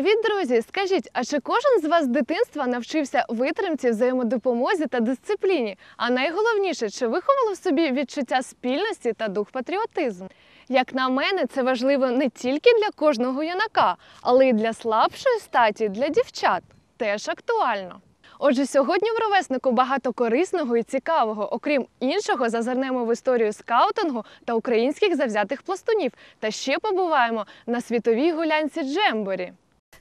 Привіт, друзі! Скажіть, а чи кожен з вас з дитинства навчився витримці, взаємодопомозі та дисципліні? А найголовніше, чи виховало в собі відчуття спільності та дух патріотизму? Як на мене, це важливо не тільки для кожного юнака, але й для слабшої статі, для дівчат. Теж актуально. Отже, сьогодні в ровеснику багато корисного і цікавого. Окрім іншого, зазирнемо в історію скаутингу та українських завзятих пластунів. Та ще побуваємо на світовій гулянці Джемборі.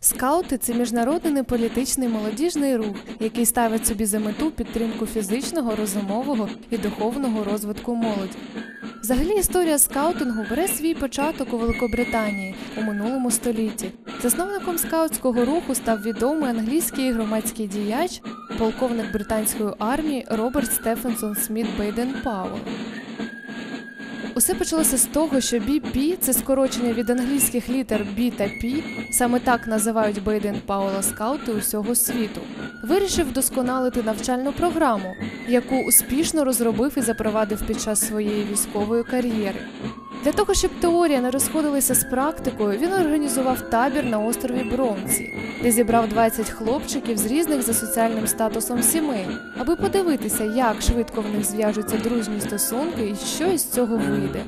Скаути це міжнародний неполітичний молодіжний рух, який ставить собі за мету підтримку фізичного, розумового і духовного розвитку молоді. Взагалі історія скаутингу бере свій початок у Великобританії у минулому столітті. Засновником скаутського руху став відомий англійський громадський діяч, полковник британської армії Роберт Стефенсон Сміт Бейден Пауэлл. Усе почалося з того, що BP – це скорочення від англійських літер B та P, саме так називають Бейден Паула скаути усього світу. Вирішив вдосконалити навчальну програму, яку успішно розробив і запровадив під час своєї військової кар'єри. Для того, щоб теорія не розходилася з практикою, він організував табір на острові Бронці, де зібрав 20 хлопчиків з різних за соціальним статусом сімей, аби подивитися, як швидко в них зв'яжуться дружні стосунки і що із цього вийде.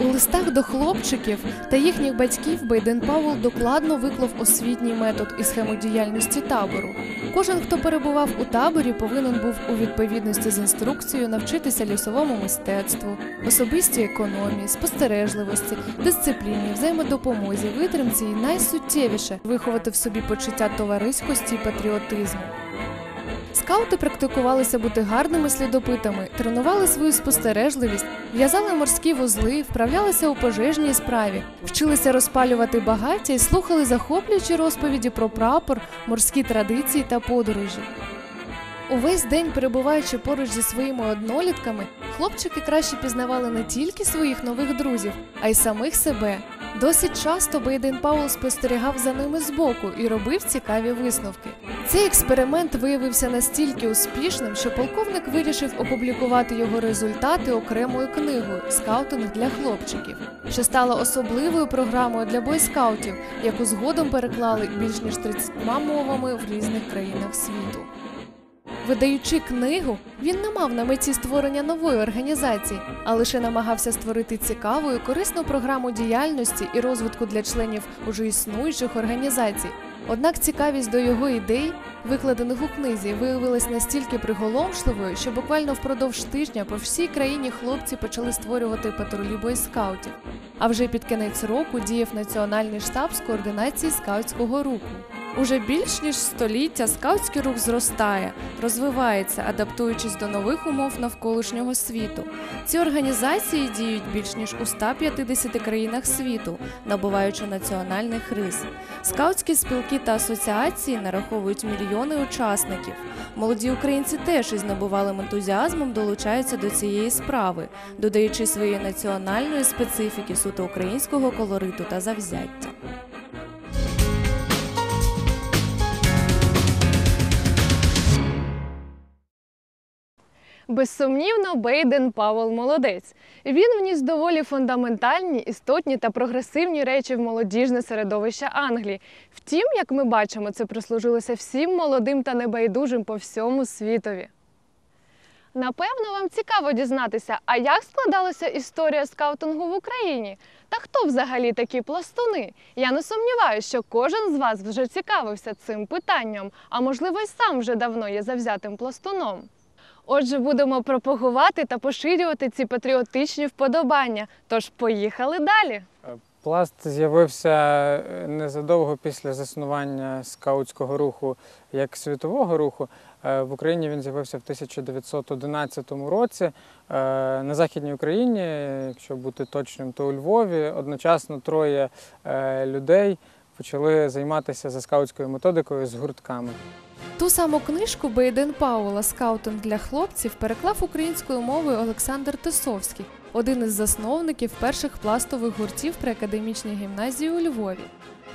У листах до хлопчиків та їхніх батьків Бейден Пауел докладно виклав освітній метод і схему діяльності табору. Кожен, хто перебував у таборі, повинен був у відповідності з інструкцією навчитися лісовому мистецтву, особистій економії, спостережливості, дисципліні, взаємодопомозі, витримці і найсуттєвіше виховати в собі почуття товариськості і патріотизму. Скаути практикувалися бути гарними слідопитами, тренували свою спостережливість, в'язали морські вузли, вправлялися у пожежній справі, вчилися розпалювати багаття і слухали захоплюючі розповіді про прапор, морські традиції та подорожі. Увесь день перебуваючи поруч зі своїми однолітками, хлопчики краще пізнавали не тільки своїх нових друзів, а й самих себе. Досить часто Бейден Паул спостерігав за ними збоку і робив цікаві висновки. Цей експеримент виявився настільки успішним, що полковник вирішив опублікувати його результати окремою книгою Скаутинг для хлопчиків, що стала особливою програмою для бойскаутів, яку згодом переклали більш ніж 30 мовами в різних країнах світу. Видаючи книгу, він не мав на меті створення нової організації, а лише намагався створити цікаву і корисну програму діяльності і розвитку для членів уже існуючих організацій. Однак цікавість до його ідей, викладених у книзі, виявилась настільки приголомшливою, що буквально впродовж тижня по всій країні хлопці почали створювати патрулі бойскаутів. А вже під кінець року діяв національний штаб з координації скаутського руху. Уже більш ніж століття скаутський рух зростає, розвивається, адаптуючись до нових умов навколишнього світу. Ці організації діють більш ніж у 150 країнах світу, набуваючи національних рис. Скаутські спілки та асоціації нараховують мільйони учасників. Молоді українці теж із набувалим ентузіазмом долучаються до цієї справи, додаючи своєї національної специфіки суто українського колориту та завзяття. Безсумнівно, Бейден Павел молодець. Він вніс доволі фундаментальні, істотні та прогресивні речі в молодіжне середовище Англії. Втім, як ми бачимо, це прислужилося всім молодим та небайдужим по всьому світові. Напевно, вам цікаво дізнатися, а як складалася історія скаутингу в Україні? Та хто взагалі такі пластуни? Я не сумніваюся, що кожен з вас вже цікавився цим питанням, а можливо, й сам вже давно є завзятим пластуном. Отже, будемо пропагувати та поширювати ці патріотичні вподобання. Тож поїхали далі. Пласт з'явився е, незадовго після заснування скаутського руху як світового руху. Е, В Україні він з'явився в 1911 році. Е, На Західній Україні, якщо бути точним, то у Львові одночасно троє е, людей почали займатися за скаутською методикою з гуртками. Ту саму книжку Бейден Паула Скаутинг для хлопців переклав українською мовою Олександр Тисовський, один із засновників перших пластових гуртів при академічній гімназії у Львові.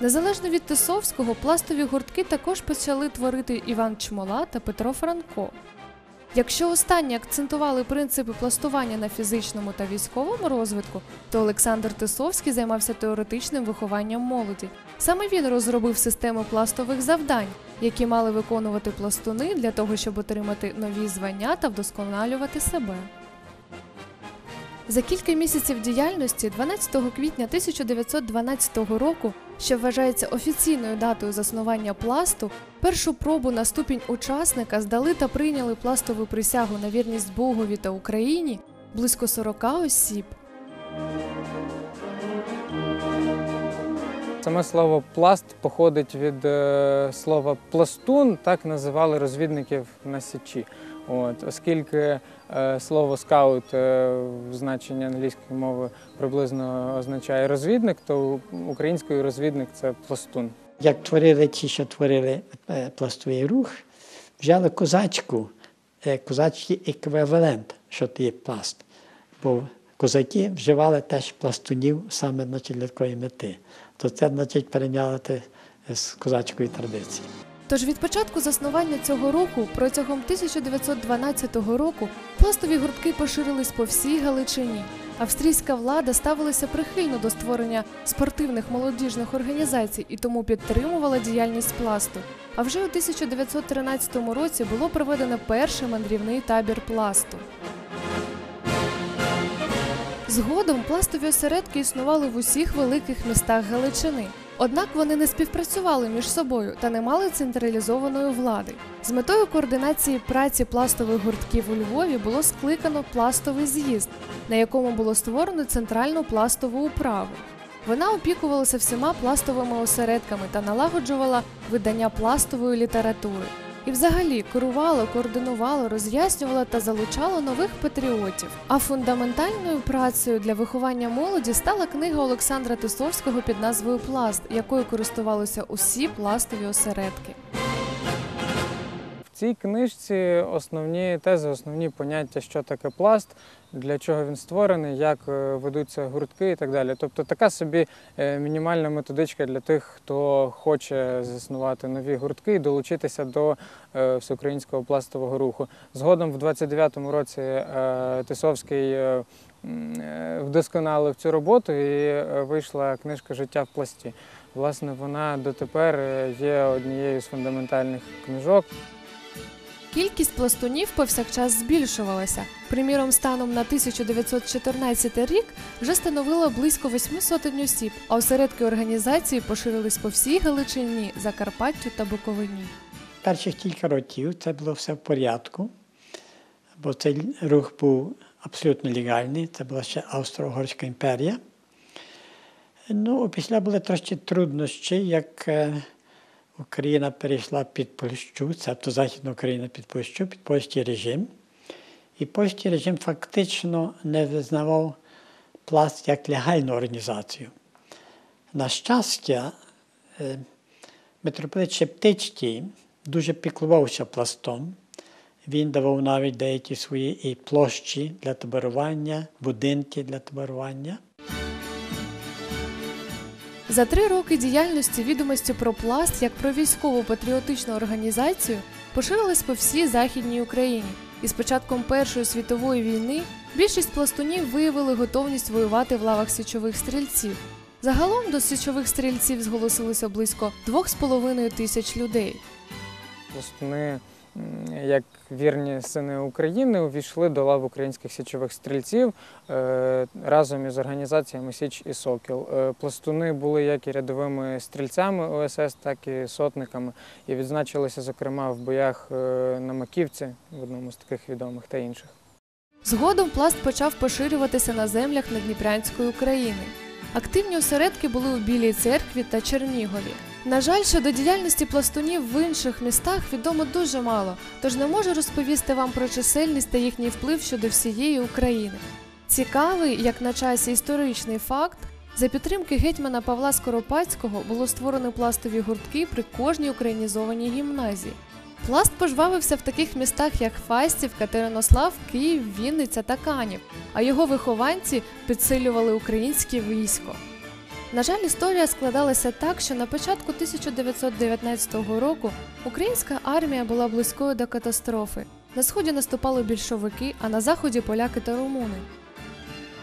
Незалежно від Тисовського, пластові гуртки також почали творити Іван Чмола та Петро Франко. Якщо останні акцентували принципи пластування на фізичному та військовому розвитку, то Олександр Тисовський займався теоретичним вихованням молоді. Саме він розробив систему пластових завдань, які мали виконувати пластуни для того, щоб отримати нові звання та вдосконалювати себе. За кілька місяців діяльності, 12 квітня 1912 року, що вважається офіційною датою заснування пласту, першу пробу на ступінь учасника здали та прийняли пластову присягу на вірність Богові та Україні близько 40 осіб. Саме слово пласт походить від е, слова пластун, так називали розвідників на січі. От, оскільки е, слово скаут е, в значенні англійської мови приблизно означає розвідник, то українською розвідник це пластун. Як творили ті, що творили е, пластовий рух, взяли козачку, е, козачий еквівалент, що це є пласт. Бо козаки вживали теж пластунів саме значить, для такої мети. То це значить перейняли з козацької традиції. Тож від початку заснування цього руху протягом 1912 року пластові гуртки поширились по всій Галичині. Австрійська влада ставилася прихильно до створення спортивних молодіжних організацій і тому підтримувала діяльність пласту. А вже у 1913 році було проведено перший мандрівний табір пласту. Згодом пластові осередки існували в усіх великих містах Галичини. Однак вони не співпрацювали між собою та не мали централізованої влади. З метою координації праці пластових гуртків у Львові було скликано пластовий з'їзд, на якому було створено центральну пластову управу. Вона опікувалася всіма пластовими осередками та налагоджувала видання пластової літератури. І взагалі керувала, координувала, роз'яснювала та залучала нових патріотів. А фундаментальною працею для виховання молоді стала книга Олександра Тисовського під назвою Пласт, якою користувалися усі пластові осередки. Цій книжці основні тези, основні поняття, що таке пласт, для чого він створений, як е, ведуться гуртки і так далі. Тобто така собі е, мінімальна методичка для тих, хто хоче заснувати нові гуртки і долучитися до е, всеукраїнського пластового руху. Згодом в 29-му році Тисовський вдосконалив цю роботу і вийшла книжка Життя в пласті. Власне, вона дотепер є однією з фундаментальних книжок. Кількість пластунів повсякчас збільшувалася. Приміром, станом на 1914 рік вже становила близько восьми сотень осіб, а осередки організації поширились по всій Галичині, Закарпаттю та Буковині. Перших кілька років це було все в порядку, бо цей рух був абсолютно легальний, це була ще Австро-Угорська імперія. Ну, після були трошки труднощі, як е, Україна перейшла під Польщу, тобто Західна Україна під Польщу, під польський режим. І польський режим фактично не визнавав пласт як легальну організацію. На щастя, е, митрополит Шептицький дуже піклувався пластом. Він давав навіть деякі свої і площі для таборування, будинки для таборування. За три роки діяльності відомості про пласт як про військову патріотичну організацію поширились по всій Західній Україні. І з початком Першої світової війни більшість пластунів виявили готовність воювати в лавах січових стрільців. Загалом до січових стрільців зголосилося близько 2,5 тисяч людей. Пластуни, як вірні сини України, увійшли до лав українських січових стрільців е, разом із організаціями Січ і Сокіл. Е, Пластуни були як і рядовими стрільцями ОСС, так і сотниками, і відзначилися, зокрема, в боях е, на Маківці, в одному з таких відомих та інших. Згодом пласт почав поширюватися на землях Надніпрянської України. Активні осередки були у Білій церкві та Чернігові. На жаль, щодо діяльності пластунів в інших містах відомо дуже мало, тож не можу розповісти вам про чисельність та їхній вплив щодо всієї України. Цікавий, як на часі історичний факт, за підтримки гетьмана Павла Скоропадського було створено пластові гуртки при кожній українізованій гімназії. Пласт пожвавився в таких містах, як Фастів, Катеринослав, Київ, Вінниця та Канів, а його вихованці підсилювали українське військо. На жаль, історія складалася так, що на початку 1919 року українська армія була близькою до катастрофи. На сході наступали більшовики, а на заході поляки та румуни.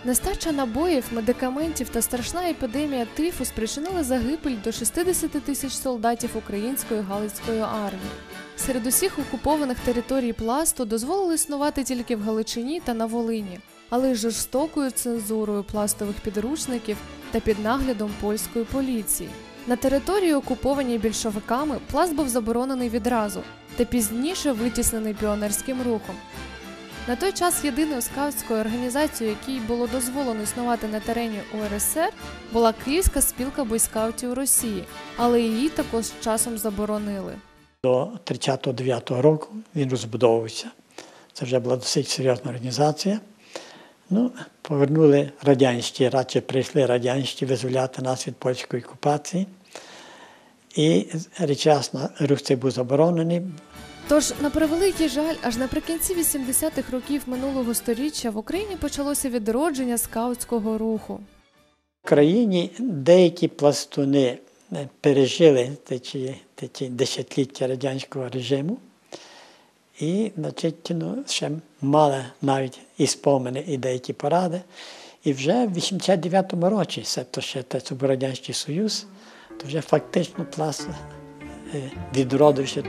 Нестача набоїв, медикаментів та страшна епідемія тифу спричинили загибель до 60 тисяч солдатів української галицької армії. Серед усіх окупованих територій пласту дозволили існувати тільки в Галичині та на Волині, але й жорстокою цензурою пластових підручників та під наглядом польської поліції. На території, окупованій більшовиками, пласт був заборонений відразу та пізніше витіснений піонерським рухом. На той час єдиною скаутською організацією, якій було дозволено існувати на терені УРСР, була Київська спілка бойскаутів Росії, але її також часом заборонили. До 39-го року він розбудовувався. Це вже була досить серйозна організація. Ну, повернули радянські, радше прийшли радянські визволяти нас від польської окупації. І речасно рух цей був заборонений. Тож, на превеликий жаль, аж наприкінці 80-х років минулого століття в Україні почалося відродження скаутського руху. В країні деякі пластуни пережили ті, ті десятиліття радянського режиму і, значить, ну, ще мали навіть і спомини, і деякі поради. І вже в 89-му році, себто ще це був Радянський Союз, то вже фактично пласт е, відродився.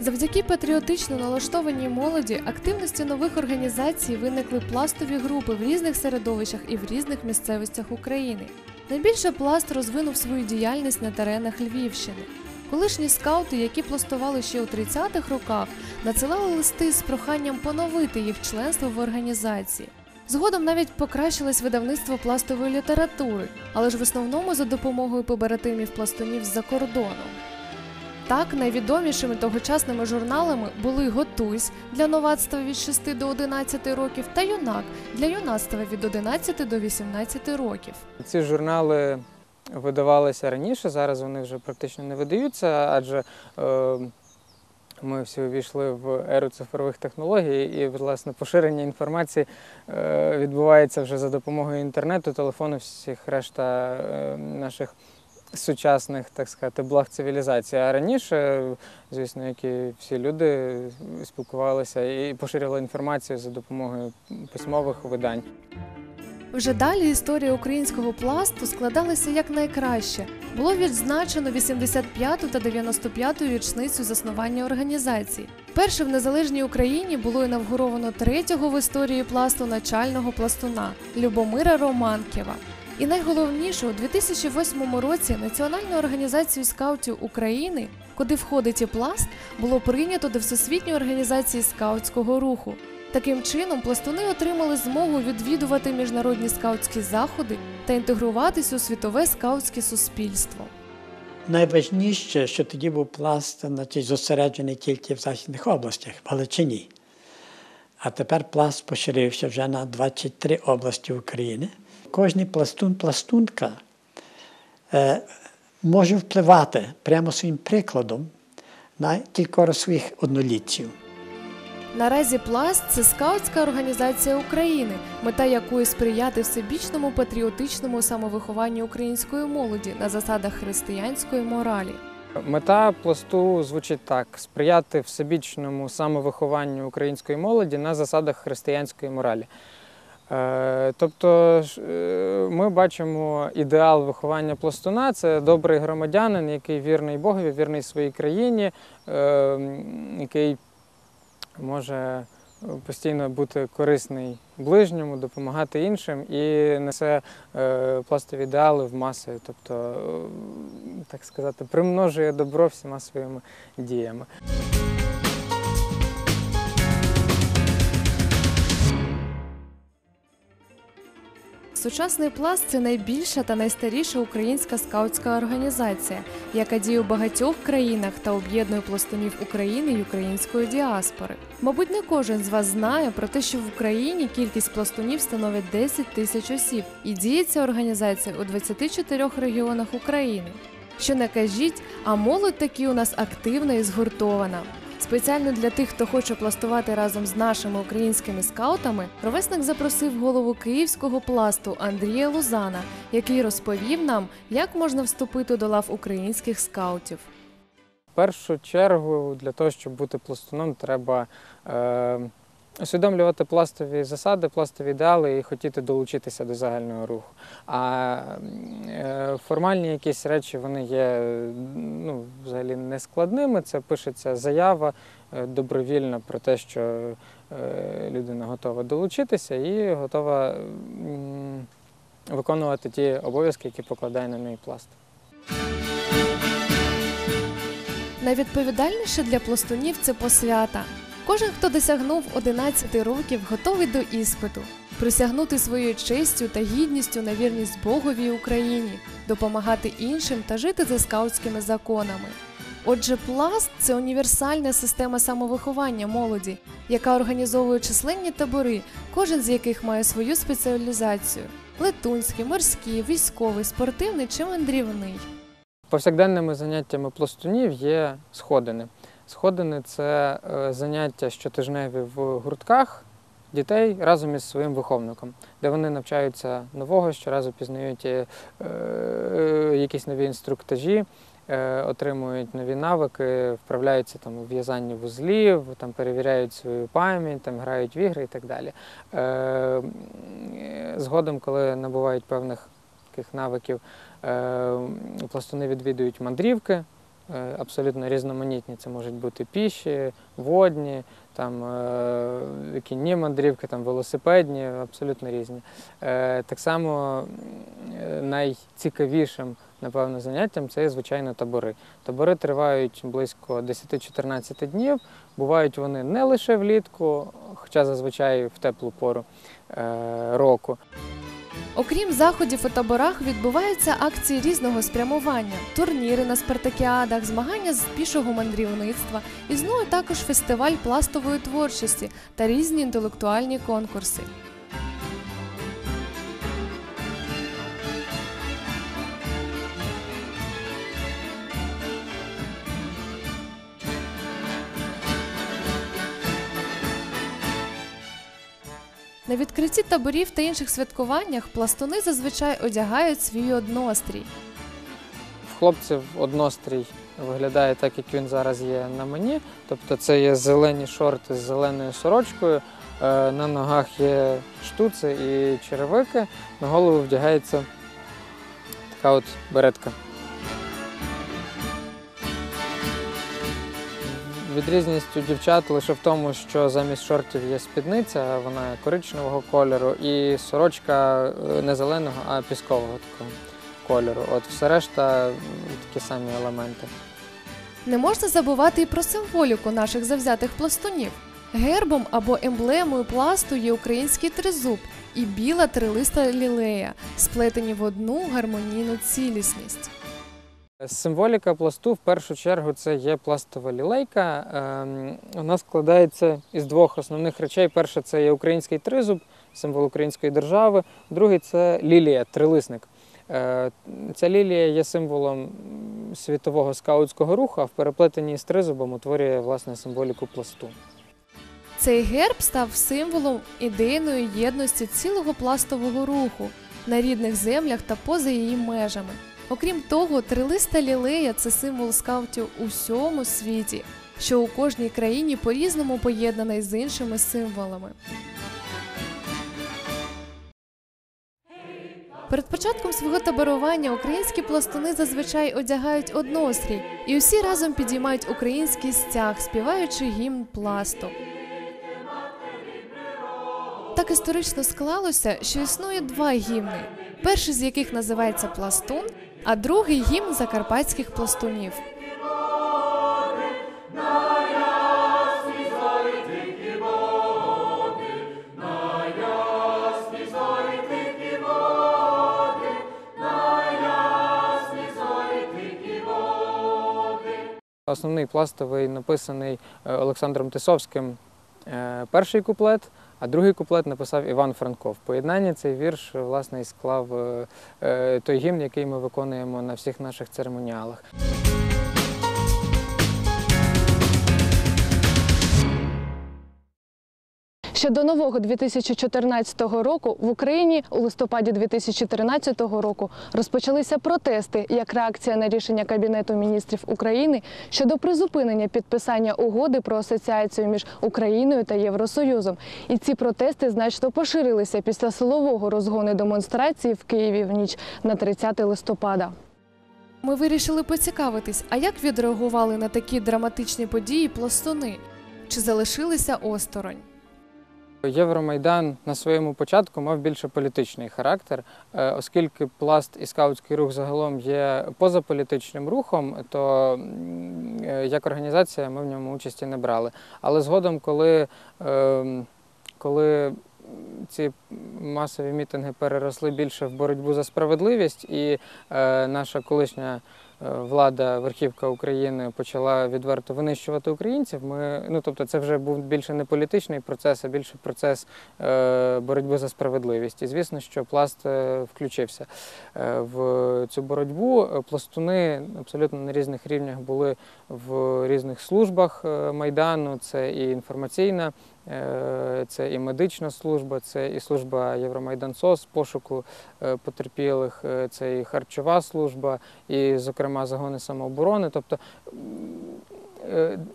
Завдяки патріотично налаштованій молоді активності нових організацій виникли пластові групи в різних середовищах і в різних місцевостях України. Найбільше пласт розвинув свою діяльність на теренах Львівщини. Колишні скаути, які пластували ще у 30-х роках, надсилали листи з проханням поновити їх членство в організації. Згодом навіть покращилось видавництво пластової літератури, але ж в основному за допомогою побратимів пластунів з-за кордону. Так, найвідомішими тогочасними журналами були Готуйсь для новацтва від 6 до 11 років та Юнак для юнацтва від 11 до 18 років. Ці журнали видавалися раніше, зараз вони вже практично не видаються, адже е, ми всі увійшли в еру цифрових технологій, і власне поширення інформації е, відбувається вже за допомогою інтернету, телефону, всіх решта е, наших сучасних, так сказати, благ цивілізації. А раніше, звісно, як і всі люди спілкувалися і поширювали інформацію за допомогою письмових видань. Вже далі історія українського пласту складалася як найкраще. Було відзначено 85-ту та 95-ту річницю заснування організації. Перше в незалежній Україні було інавгуровано третього в історії пласту начального пластуна Любомира Романкєва. І найголовніше, у 2008 році Національною організацією скаутів України, куди входить і пласт, було прийнято до Всесвітньої організації скаутського руху. Таким чином, пластуни отримали змогу відвідувати міжнародні скаутські заходи та інтегруватись у світове скаутське суспільство. Найважніше, що тоді був пласт значить, зосереджений тільки в Західних областях, в Галичині. А тепер пласт поширився вже на 23 області України. Кожний пластун-пластунка е, може впливати прямо своїм прикладом на кількох своїх однолітців. Наразі пласт це скаутська організація України, мета якої сприяти всебічному патріотичному самовихованню української молоді на засадах християнської моралі. Мета пласту звучить так: сприяти всебічному самовихованню української молоді на засадах християнської моралі. Е, Тобто е, ми бачимо ідеал виховання пластуна це добрий громадянин, який вірний Богові, вірний своїй країні, е, який може постійно бути корисний ближньому, допомагати іншим і несе е, пластові ідеали в маси, тобто, е, так сказати, примножує добро всіма своїми діями. Сучасний пласт це найбільша та найстаріша українська скаутська організація, яка діє у багатьох країнах та об'єднує пластунів України й української діаспори. Мабуть, не кожен з вас знає про те, що в Україні кількість пластунів становить 10 тисяч осіб, і діє ця організація у 24 регіонах України. Що не кажіть, а молодь таки у нас активна і згуртована. Спеціально для тих, хто хоче пластувати разом з нашими українськими скаутами, ровесник запросив голову київського пласту Андрія Лузана, який розповів нам, як можна вступити до лав українських скаутів. першу чергу для того, щоб бути пластуном, треба е, усвідомлювати пластові засади, пластові ідеали і хотіти долучитися до загального руху. А е, формальні якісь речі вони є ну, взагалі нескладними. Це пишеться заява е, добровільна про те, що е, людина готова долучитися і готова виконувати ті обов'язки, які покладає на неї пласт. Найвідповідальніше для пластунів це посвята. Кожен, хто досягнув 11 років, готовий до іспиту, присягнути своєю честю та гідністю на вірність Богові Україні, допомагати іншим та жити за скаутськими законами. Отже, пласт це універсальна система самовиховання молоді, яка організовує численні табори, кожен з яких має свою спеціалізацію: летунський, морський, військовий, спортивний чи мандрівний. Повсякденними заняттями пластунів є сходини. Сходини це е, заняття щотижневі в гуртках дітей разом із своїм виховником, де вони навчаються нового, щоразу пізнають е, е, якісь нові інструктажі, отримують нові навики, вправляються там у в'язанні вузлів, там перевіряють свою пам'ять, там грають в ігри і так далі. Згодом, коли набувають певних таких навиків, пластуни відвідують мандрівки. Е, Абсолютно різноманітні. Це можуть бути піші, водні, там е, кінні мандрівки, там велосипедні, абсолютно різні. Е, Так само найцікавішим, напевно, заняттям це, звичайно, табори. Табори тривають близько 10-14 днів. Бувають вони не лише влітку, хоча зазвичай в теплу пору року. Окрім заходів у таборах, відбуваються акції різного спрямування, турніри на спартакіадах, змагання з пішого мандрівництва, існує також фестиваль пластової творчості та різні інтелектуальні конкурси. На відкритті таборів та інших святкуваннях пластуни зазвичай одягають свій однострій. В хлопців однострій виглядає так, як він зараз є на мені. Тобто це є зелені шорти з зеленою сорочкою, е, на ногах є штуци і черевики, на голову вдягається така от беретка. Відрізність у дівчат лише в тому, що замість шортів є спідниця, вона коричневого кольору, і сорочка е, не зеленого, а піскового такого кольору. От все решта такі самі елементи. Не можна забувати і про символіку наших завзятих пластунів. Гербом або емблемою пласту є український тризуб і біла трилиста лілея, сплетені в одну гармонійну цілісність. Символіка пласту в першу чергу це є пластова лілейка. Ем, Вона складається із двох основних речей. Перше це є український тризуб, символ української держави. Другий це лілія, трилисник. Е, Ця лілія є символом світового скаутського руху, а в переплетенні з тризубом утворює власне символіку пласту. Цей герб став символом ідейної єдності цілого пластового руху на рідних землях та поза її межами. Окрім того, трилиста лілея це символ скаутів у всьому світі, що у кожній країні по-різному поєднаний з іншими символами. Перед початком свого таборування українські пластуни зазвичай одягають однострій і усі разом підіймають український стяг, співаючи гімн пласту. Так історично склалося, що існує два гімни, перший з яких називається Пластун, а другий гімн закарпатських пластунів. Основний пластовий написаний е, Олександром Тисовським перший куплет, а другий куплет написав Іван Франков. Поєднання цей вірш е, власне і склав е, е, той гімн, який ми виконуємо на всіх наших церемоніалах. Ще до нового 2014 року в Україні у листопаді 2013 року розпочалися протести як реакція на рішення Кабінету міністрів України щодо призупинення підписання угоди про асоціацію між Україною та Євросоюзом. І ці протести значно поширилися після силового розгону демонстрації в Києві в ніч на 30 листопада. Ми вирішили поцікавитись, а як відреагували на такі драматичні події пластуни? Чи залишилися осторонь? Євромайдан на своєму початку мав більше політичний характер, Е, оскільки пласт і скаутський рух загалом є позаполітичним рухом, то е, як організація ми в ньому участі не брали. Але згодом, коли, ем, коли ці масові мітинги переросли більше в боротьбу за справедливість, і е, наша колишня влада, верхівка України почала відверто винищувати українців. Ми, ну тобто, це вже був більше не політичний процес, а більше процес е, боротьби за справедливість. І звісно, що пласт е, включився е, в цю боротьбу. Е, Пластуни абсолютно на різних рівнях були в різних службах е, майдану. Це і інформаційна. Е, Це і медична служба, це і служба Євромайдан-СОС, пошуку е, потерпілих, е, це і харчова служба, і, зокрема, загони самооборони. Тобто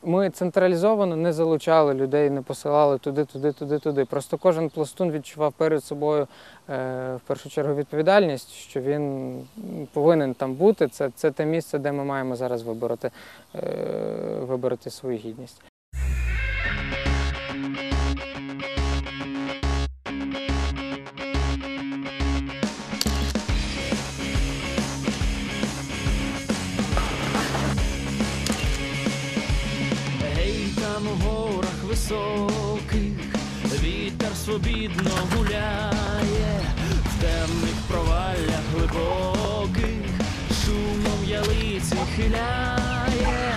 ми централізовано не залучали людей, не посилали туди, туди, туди, туди. Просто кожен пластун відчував перед собою в першу чергу відповідальність, що він повинен там бути. Це, це те місце, де ми маємо зараз вибороти, вибороти свою гідність. Високих вітер свобідно гуляє, в темних проваллях глибоких, шумом ялиці хиляє.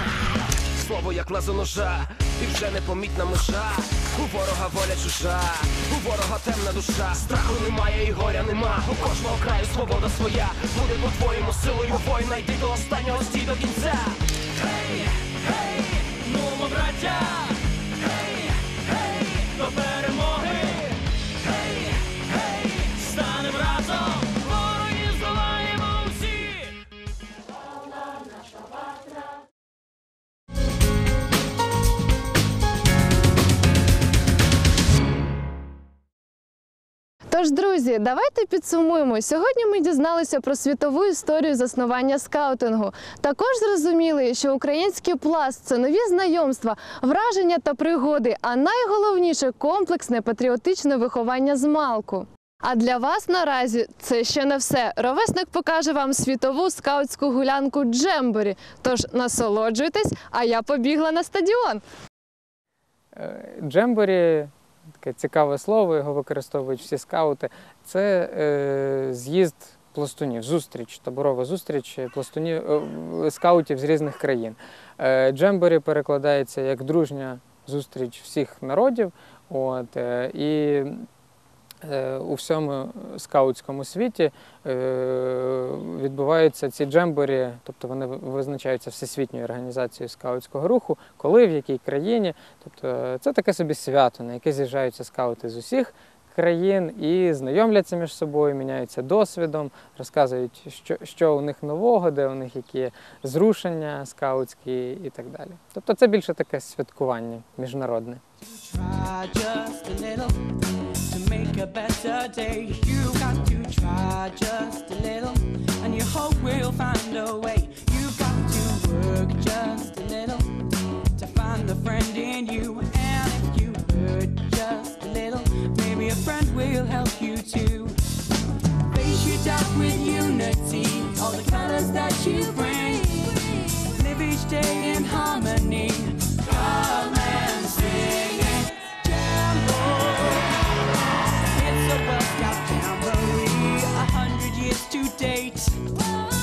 Слово як лезо ножа, і вже непомітна межа. У ворога воля чужа, у ворога темна душа. Страху немає і горя нема. У кожного краю свобода своя. Буде по-твоєму силою воїна, йди до останнього стій до кінця. Гей, гей, Тож, друзі, давайте підсумуємо. Сьогодні ми дізналися про світову історію заснування скаутингу. Також зрозуміли, що український пласт це нові знайомства, враження та пригоди, а найголовніше комплексне патріотичне виховання з малку. А для вас наразі це ще не все. Ровесник покаже вам світову скаутську гулянку Джемборі. Тож насолоджуйтесь, а я побігла на стадіон. Е, Джемборі таке цікаве слово, його використовують всі скаути. Це е, з'їзд пластунів, зустріч, таборова зустріч пластунів е, скаутів з різних країн. Е, Джемборі перекладається як дружня зустріч всіх народів. От, е, і у всьому скаутському світі е, відбуваються ці джемборі, тобто вони визначаються всесвітньою організацією скаутського руху, коли в якій країні. Тобто е, це таке собі свято, на яке з'їжджаються скаути з усіх країн і знайомляться між собою, міняються досвідом, розказують, що, що у них нового, де у них які зрушення скаутські і так далі. Тобто це більше таке святкування міжнародне. Make a better day. You got to try just a little, and your hope will find a way. You got to work just a little to find a friend in you. And if you hurt just a little, maybe a friend will help you too. Face your doubt with unity, all the colors that you bring. Live each day in harmony. Whoa.